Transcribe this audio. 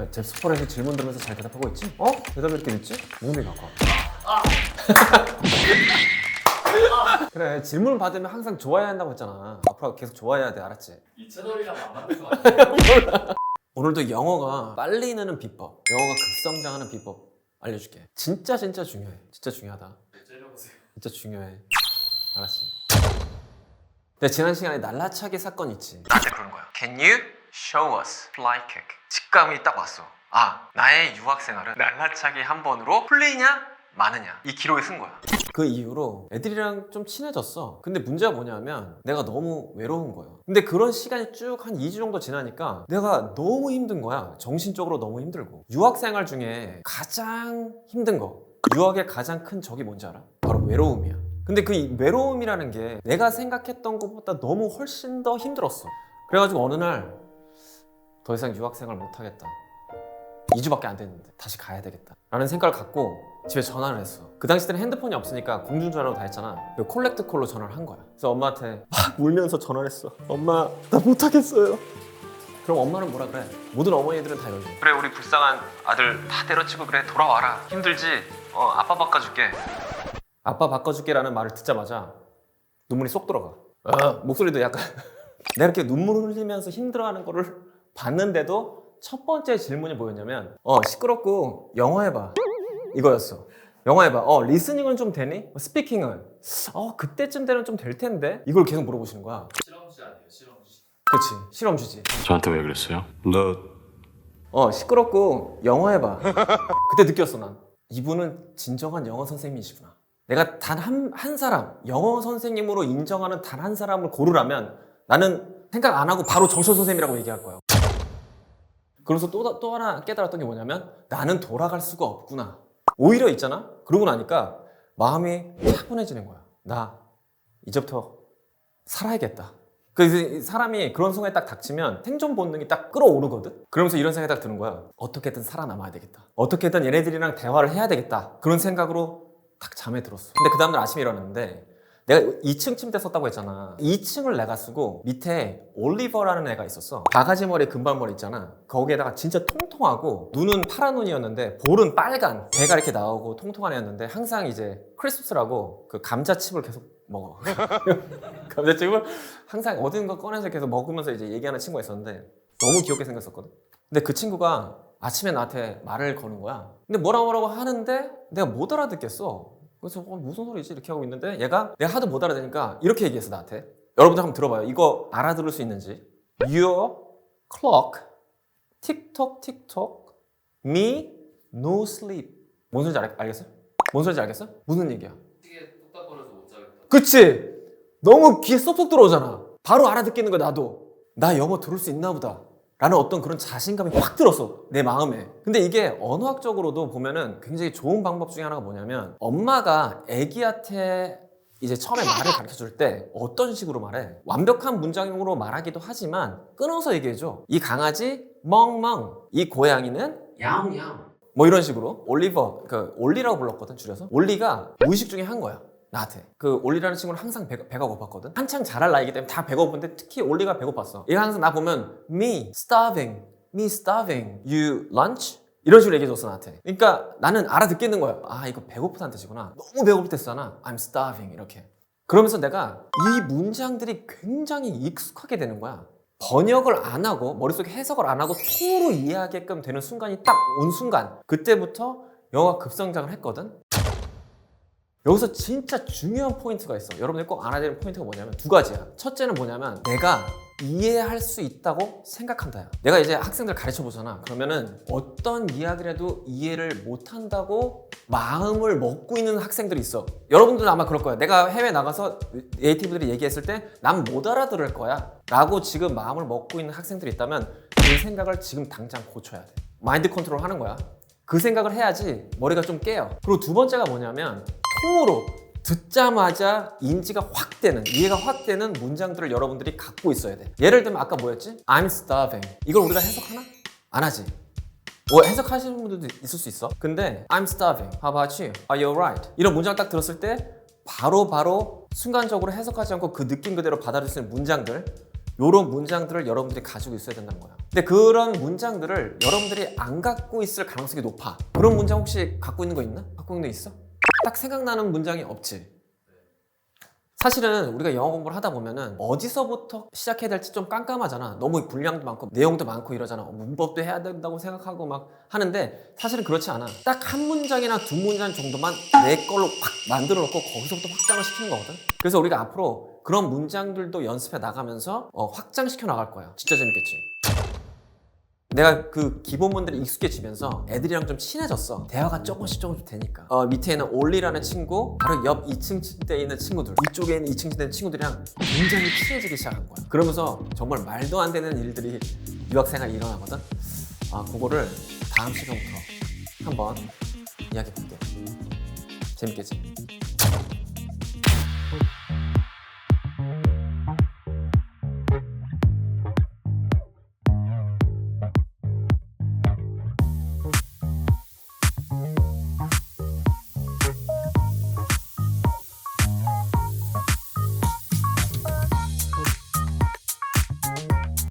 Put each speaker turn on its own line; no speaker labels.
왜, 잽스포에서 질문 들으면서 잘 대답하고 있지? 어? 대답이 이렇게 늦지? 몸이 바꿔. 그래 질문 받으면 항상 좋아해야 한다고 했잖아. 앞으로 계속 좋아해야 돼, 알았지?
이 채널이랑 안 맞는 거 같아요.
오늘도 영어가 빨리 느는 비법, 영어가 급성장하는 비법 알려줄게. 진짜 진짜 중요해. 진짜 중요하다.
째려보세요.
진짜 중요해. 알았어. 근데 지난 시간에 날라차기 사건 있지. 나한테 그런 거야. Can you show us fly kick? 직감이 딱 왔어. 아, 나의 유학 생활은 날라차기 한 번으로 풀리냐 마느냐 이 기록에 쓴 거야. 그 이후로 애들이랑 좀 친해졌어. 근데 문제가 뭐냐면 내가 너무 외로운 거야. 근데 그런 시간이 쭉 한 2주 정도 지나니까 내가 너무 힘든 거야. 정신적으로 너무 힘들고. 유학 생활 중에 가장 힘든 거. 유학의 가장 큰 적이 뭔지 알아? 바로 외로움이야. 근데 그 이- 외로움이라는 게 내가 생각했던 것보다 너무 훨씬 더 힘들었어. 그래가지고 어느 날 더 이상 유학 생활 못 하겠다. 2주밖에 안 됐는데 다시 가야 되겠다. 라는 생각을 갖고 집에 전화를 했어. 그 당시 때는 핸드폰이 없으니까 공중전화로 다 했잖아. 그 콜렉트 콜로 전화를 한 거야. 그래서 엄마한테 막 울면서 전화를 했어. 엄마, 나 못하겠어요. 그럼 엄마는 뭐라 그래? 모든 어머니들은 다 이러지. 그래, 우리 불쌍한 아들 다 때려치고 그래, 돌아와라. 힘들지? 어, 아빠 바꿔줄게. 아빠 바꿔줄게 라는 말을 듣자마자 눈물이 쏙 들어가. 어, 목소리도 약간 내가 이렇게 눈물을 흘리면서 힘들어하는 거를 봤는데도 첫 번째 질문이 뭐였냐면 어 시끄럽고 영어 해봐 이거였어. 영어 해봐. 어 리스닝은 좀 되니? 스피킹은 어 그때쯤 되면 좀 될 텐데 이걸 계속 물어보시는 거야.
실험지 아니에요, 실험지.
그렇지 실험 주지.
저한테 왜 그랬어요? 너
어 시끄럽고 영어 해봐. 그때 느꼈어 난 이분은 진정한 영어 선생님이시구나. 내가 단 한 한 사람 영어 선생님으로 인정하는 단 한 사람을 고르라면 나는 생각 안 하고 바로 정철 선생님이라고 얘기할 거야. 그래서 또, 또 하나 깨달았던 게 뭐냐면 나는 돌아갈 수가 없구나. 오히려 있잖아. 그러고 나니까 마음이 차분해지는 거야. 나 이제부터 살아야겠다. 그래서 이 사람이 그런 순간에 딱 닥치면 생존 본능이 딱 끌어오르거든? 그러면서 이런 생각이 딱 드는 거야. 어떻게든 살아남아야 되겠다. 어떻게든 얘네들이랑 대화를 해야 되겠다. 그런 생각으로 딱 잠에 들었어. 근데 그 다음날 아침에 일어났는데 내가 2층 침대 썼다고 했잖아. 2층을 내가 쓰고 밑에 올리버라는 애가 있었어. 바가지 머리, 금발 머리 있잖아. 거기에다가 진짜 통통하고 눈은 파란 눈이었는데 볼은 빨간 배가 이렇게 나오고 통통한 애였는데 항상 이제 크리스프스라고 그 감자칩을 계속 먹어. 감자칩을 항상 얻은 거 꺼내서 계속 먹으면서 이제 얘기하는 친구가 있었는데 너무 귀엽게 생겼었거든. 근데 그 친구가 아침에 나한테 말을 거는 거야. 근데 뭐라고 뭐라고 하는데 내가 못 알아듣겠어. 그래서 어, 무슨 소리지 이렇게 하고 있는데 얘가 내가 하도 못 알아듣니까 이렇게 얘기했어 나한테. 여러분들 한번 들어봐요. 이거 알아들을 수 있는지. Your clock, 틱톡 틱톡, me no sleep. 뭔 소리인지 알, 알겠어? 뭔 소리인지 알겠어? 무슨 얘기야?
시계 뚝딱거려서 못 자겠다.
그치? 너무 귀에 쏙쏙 들어오잖아. 바로 알아듣겠는 거야, 나도. 나 영어 들을 수 있나 보다. 라는 어떤 그런 자신감이 확 들었어, 내 마음에. 근데 이게 언어학적으로도 보면은 굉장히 좋은 방법 중에 하나가 뭐냐면 엄마가 아기한테 이제 처음에 말을 가르쳐 줄 때 어떤 식으로 말해? 완벽한 문장으로 말하기도 하지만 끊어서 얘기해 줘. 이 강아지 멍멍, 이 고양이는 야옹야옹. 뭐 이런 식으로 올리버, 그 올리라고 불렀거든 줄여서. 올리가 무의식 중에 한 거야. 나한테. 그 올리라는 친구는 항상 배, 배가 고팠거든? 한창 자랄 나이기 때문에 다 배가 고픈데 특히 올리가 배고팠어. 얘가 항상 나 보면 me starving me starving you lunch? 이런 식으로 얘기해줬어 나한테. 그러니까 나는 알아듣겠는 거야 아 이거 배고프다는 뜻이구나. 너무 쓰잖아. I'm starving. 이렇게. 그러면서 내가 이 문장들이 굉장히 익숙하게 되는 거야. 번역을 안 하고 머릿속에 해석을 안 하고 통으로 이해하게끔 되는 순간이 딱 온 순간. 그때부터 영어가 급성장을 했거든 여기서 진짜 중요한 포인트가 있어. 여러분들 꼭 알아야 되는 포인트가 뭐냐면 두 가지야. 첫째는 뭐냐면 내가 이해할 수 있다고 생각한다야. 내가 이제 학생들 가르쳐 보잖아. 그러면은 어떤 이야기를 해도 이해를 못 한다고 마음을 먹고 있는 학생들이 있어. 여러분들도 아마 그럴 거야. 내가 해외 나가서 네이티브들이 얘기했을 때 난 못 알아들을 거야. 라고 지금 마음을 먹고 있는 학생들이 있다면 그 생각을 지금 당장 고쳐야 돼. 마인드 컨트롤 하는 거야. 그 생각을 해야지 머리가 좀 깨요. 그리고 두 번째가 뭐냐면 통으로 듣자마자 인지가 확 되는 이해가 확 되는 문장들을 여러분들이 갖고 있어야 돼. 예를 들면 아까 뭐였지? I'm starving. 이걸 우리가 해석하나? 안 하지. 뭐 해석하시는 분들도 있을 수 있어. 근데 I'm starving. How about you? Are you alright? 이런 문장 딱 들었을 때 바로 바로 순간적으로 해석하지 않고 그 느낌 그대로 받아들일 수 있는 문장들 이런 문장들을 여러분들이 가지고 있어야 된다는 거야. 근데 그런 문장들을 여러분들이 안 갖고 있을 가능성이 높아. 그런 문장 혹시 갖고 있는 거 있나? 갖고 있는 거 있어? 딱 생각나는 문장이 없지. 사실은 우리가 영어 공부를 하다 보면은 어디서부터 시작해야 될지 좀 깜깜하잖아. 너무 분량도 많고 내용도 많고 이러잖아. 어, 문법도 해야 된다고 생각하고 막 하는데 사실은 그렇지 않아. 딱 한 문장이나 두 문장 정도만 내 걸로 확 만들어 놓고 거기서부터 확장을 시키는 거거든. 그래서 우리가 앞으로 그런 문장들도 연습해 나가면서 어, 확장시켜 나갈 거야. 진짜 재밌겠지. 내가 그 기본문들이 익숙해지면서 애들이랑 좀 친해졌어. 대화가 조금씩 조금씩 되니까. 어, 밑에 있는 올리라는 친구, 바로 옆 2층 침대에 있는 친구들, 이쪽에 있는 2층 침대 친구들이랑 굉장히 친해지기 시작한 거야. 그러면서 정말 말도 안 되는 일들이 유학생활에 일어나거든. 아, 그거를 다음 시간부터 한번 이야기해 볼게. 재밌겠지?